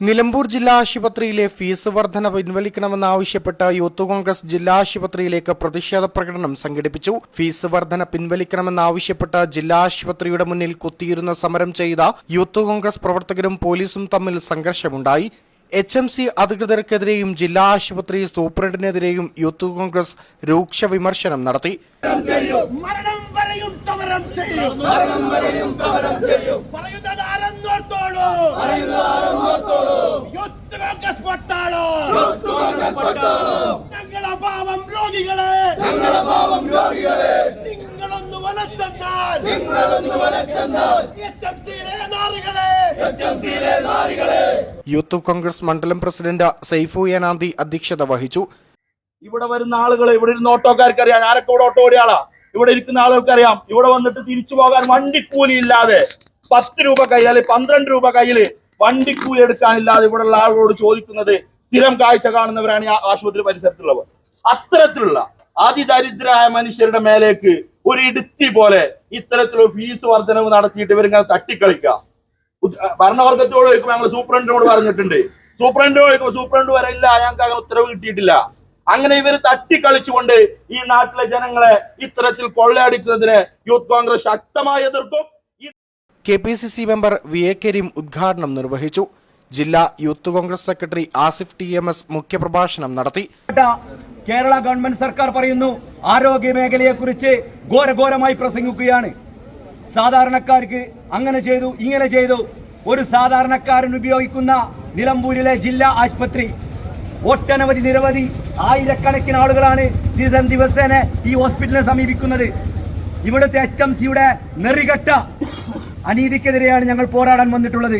നിലമ്പൂർ ജില്ലാ ആശുപത്രിയിലെ ഫീസ് വർധന പിൻവലിക്കണമെന്നാവശ്യപ്പെട്ട് യൂത്ത് കോൺഗ്രസ് ജില്ലാ ആശുപത്രിയിലേക്ക് പ്രതിഷേധ പ്രകടനം സംഘടിപ്പിച്ചു. ഫീസ് വർധന പിൻവലിക്കണമെന്നാവശ്യപ്പെട്ട് ജില്ലാ ആശുപത്രിയുടെ മുന്നിൽ കുത്തിയിരുന്ന സമരം ചെയ്ത യൂത്ത് കോൺഗ്രസ് പ്രവർത്തകരും പോലീസും തമ്മിൽ സംഘർഷമുണ്ടായി. എച്ച് എം സി അധികൃതർക്കെതിരെയും ജില്ലാ ആശുപത്രി സൂപ്രണ്ടിനെതിരെയും യൂത്ത് കോൺഗ്രസ് രൂക്ഷ വിമർശനം നടത്തി. മരണം വരെയും സമരം ചെയ്യും. യൂത്ത് കോൺഗ്രസ് പട്ടാളോ ഞങ്ങളെ പാവം രോഗികളെ ഞങ്ങളെ പാവം രോഗികളെ നിങ്ങളൊന്ന് വലച്ചെന്നാൽ നിങ്ങളൊന്ന് വലച്ചെന്നാൽ എച്ച് എം സിയിലെ നാറികളെ എച്ച് എം സിയിലെ നാറികളെ യൂത്ത് കോൺഗ്രസ് മണ്ഡലം പ്രസിഡന്റ് സൈഫു യനാന്തി അധ്യക്ഷത വഹിച്ചു. ഇവിടെ വരുന്ന ആളുകൾ ഇവിടെ ഇരുന്ന ഓട്ടോക്കാർക്ക് അറിയാം ഞാനൊക്കെ ഇവിടെ ഓട്ടോ ഓടിയാളാ ഇവിടെ ഇരിക്കുന്ന ആളുകൾക്ക് അറിയാം ഇവിടെ വന്നിട്ട് തിരിച്ചു പോകാൻ വണ്ടിക്കൂലി ഇല്ലാതെ പത്ത് രൂപ കയ്യിൽ അല്ലെങ്കിൽ പന്ത്രണ്ട് രൂപ കയ്യിൽ വണ്ടിക്കൂലി എടുക്കാനില്ലാതെ ഇവിടെയുള്ള ആളുകളോട് ചോദിക്കുന്നത് സ്ഥിരം കാഴ്ച കാണുന്നവരാണ് ആശുപത്രി പരിസരത്തുള്ളവർ. അത്തരത്തിലുള്ള അതിദരിദ്രരായ മനുഷ്യരുടെ മേലേക്ക് ഒരു ഇടുത്തി പോലെ ഇത്തരത്തിലുള്ള ഫീസ് വർധനവ് നടത്തിയിട്ട് ഇവരിങ്ങനെ തട്ടിക്കളിക്കുക. ഭരണവർഗത്തോട് ചോദിക്കുമ്പോൾ ഞങ്ങൾ സൂപ്രണ്ടിനോട് പറഞ്ഞിട്ടുണ്ട്. സൂപ്രണ്ടിനോട് ചോദിക്കുമ്പോൾ സൂപ്രണ്ട് വരെ ഇല്ല ഞങ്ങൾക്ക് അങ്ങനെ ഉത്തരവ് കിട്ടിയിട്ടില്ല. അങ്ങനെ ഇവർ തട്ടിക്കളിച്ചുകൊണ്ട് ഈ നാട്ടിലെ ജനങ്ങളെ ഇത്തരത്തിൽ കൊള്ളയടിക്കുന്നതിനെ യൂത്ത് കോൺഗ്രസ് ശക്തമായി എതിർക്കും. K P C C member V A Karim ഉദ്ഘാടനം നിർവഹിച്ചു. ജില്ലാ youth Congress secretary Asif T M S മുഖ്യപ്രഭാഷണം നടത്തി. കേരള ഗവൺമെന്റ് സർക്കാർ പറയുന്നു ആരോഗ്യ മേഖലയെ കുറിച്ച് ഘോരഘോരമായി പ്രസംഗിക്കുകയാണ്. സാധാരണക്കാർക്ക് അങ്ങനെ ചെയ്തു ഇങ്ങനെ ചെയ്തു. ഒരു സാധാരണക്കാരൻ ഉപയോഗിക്കുന്ന നിലമ്പൂരിലെ ജില്ലാ ആശുപത്രി. ഒട്ടനവധി നിരവധി ആയിരക്കണക്കിന് ആളുകളാണ് ദിവസം ദിവസേന ഈ ഹോസ്പിറ്റലിനെ സമീപിക്കുന്നത്. ഇവിടുത്തെ എച്ച് എം സിയുടെ നെറികെട്ട അനീതിക്കെതിരെയാണ് ഞങ്ങൾ പോരാടാൻ വന്നിട്ടുള്ളത്.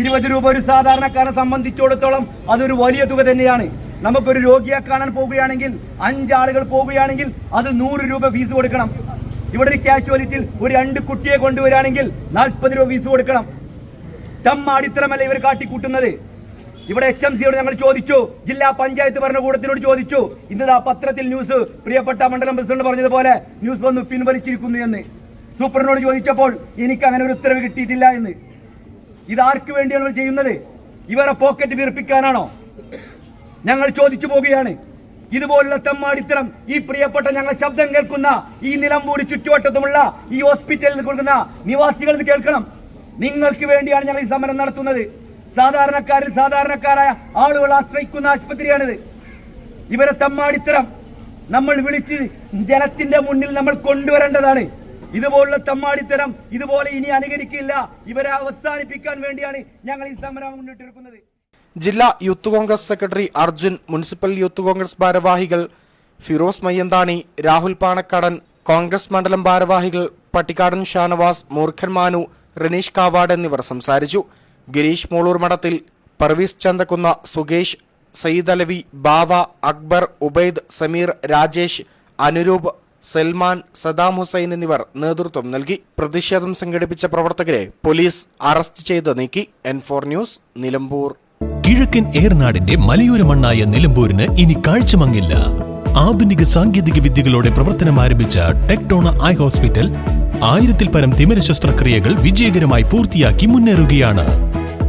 ഇരുപത് രൂപ ഒരു സാധാരണക്കാരനെ സംബന്ധിച്ചിടത്തോളം അതൊരു വലിയ തുക തന്നെയാണ്. നമുക്കൊരു രോഗിയെ കാണാൻ പോവുകയാണെങ്കിൽ അഞ്ചാളുകൾ പോവുകയാണെങ്കിൽ അത് നൂറ് രൂപ ഫീസ് കൊടുക്കണം. ഇവിടെ ഒരു കാഷ്വാലിറ്റിയിൽ ഒരു രണ്ട് കുട്ടിയെ കൊണ്ടുവരികയാണെങ്കിൽ നാൽപ്പത് രൂപ ഫീസ് കൊടുക്കണം. തമ്മാടിത്തരമല്ല ഇവർ കാട്ടിക്കൂട്ടുന്നത്. ഇവിടെ എച്ച് എം സിയോട് ഞങ്ങൾ ചോദിച്ചു. ജില്ലാ പഞ്ചായത്ത് ഭരണകൂടത്തിനോട് ചോദിച്ചു. ഇന്നതാ പത്രത്തിൽ ന്യൂസ് പ്രിയപ്പെട്ട മണ്ഡലം പ്രസിഡന്റ് പറഞ്ഞതുപോലെ ന്യൂസ് വന്നു പിൻവലിച്ചിരിക്കുന്നു എന്ന്. സൂപ്പറിനോട് ചോദിച്ചപ്പോൾ എനിക്ക് അങ്ങനെ ഒരു ഉത്തരവ് കിട്ടിയിട്ടില്ല എന്ന്. ഇതാർക്ക് വേണ്ടിയാണ് ഇവർ ചെയ്യുന്നത്? ഇവരെ പോക്കറ്റ് വീർപ്പിക്കാനാണോ? ഞങ്ങൾ ചോദിച്ചു പോവുകയാണ്. ഇതുപോലുള്ള തെമ്മാടിത്തരം ഈ പ്രിയപ്പെട്ട ഞങ്ങളെ ശബ്ദം കേൾക്കുന്ന ഈ നിലമ്പൂർ ചുറ്റുവട്ടത്തുമുള്ള ഈ ഹോസ്പിറ്റലിൽ കൊടുക്കുന്ന നിവാസികൾ ഇത് കേൾക്കണം. നിങ്ങൾക്ക് വേണ്ടിയാണ് ഞങ്ങൾ ഈ സമരം നടത്തുന്നത്. സാധാരണക്കാരിൽ സാധാരണക്കാരായ ആളുകൾ ആശ്രയിക്കുന്ന ആശുപത്രിയാണിത്. ഇവരെ തമ്മാടിത്തരം നമ്മൾ വിളിച്ച് ജനത്തിന്റെ മുന്നിൽ നമ്മൾ കൊണ്ടുവരേണ്ടതാണ്. ഇതുപോലുള്ള തമ്മാടിത്തരം ഇതുപോലെ ഇനി അനുകരിക്കില്ല. ഇവരെ അവസാനിപ്പിക്കാൻ വേണ്ടിയാണ് ഞങ്ങൾ ഈ സമരം മുന്നിട്ടിരിക്കുന്നത്. ജില്ലാ youth Congress secretary Arjun municipal youth Congress ഭാരവാഹികൾ ഫിറോസ് മയ്യന്താണി രാഹുൽ പാണക്കാടൻ കോൺഗ്രസ് മണ്ഡലം ഭാരവാഹികൾ പട്ടിക്കാടൻ ഷാനവാസ് മൂർഖൻ മാനു റനീഷ് കാവാട് എന്നിവർ സംസാരിച്ചു. ഗിരീഷ് മോളൂർ മഠത്തിൽ പർവീസ് ചന്തക്കുന്ന സുകേഷ് സയ്യിദ് അലവി ബാവ അക്ബർ ഉബൈദ് സമീർ രാജേഷ് അനുരൂപ് സൽമാൻ സദാം ഹുസൈൻ എന്നിവർ നേതൃത്വം നൽകി. പ്രതിഷേധം സംഘടിപ്പിച്ച പ്രവർത്തകരെ പോലീസ് അറസ്റ്റ് ചെയ്ത് നീക്കി. N four news Nilambur. കിഴക്കൻ ഏർനാടിന്റെ മലയോര മണ്ണായ നിലമ്പൂരിന് ഇനി കാഴ്ചമങ്ങില്ല. ആധുനിക സാങ്കേതിക വിദ്യകളോടെ പ്രവർത്തനം ആരംഭിച്ച ടെക്ടോണ ഐ ഹോസ്പിറ്റൽ ആയിരത്തിൽ പരം തിമിര ശസ്ത്രക്രിയകൾ വിജയകരമായി പൂർത്തിയാക്കി മുന്നേറുകയാണ്.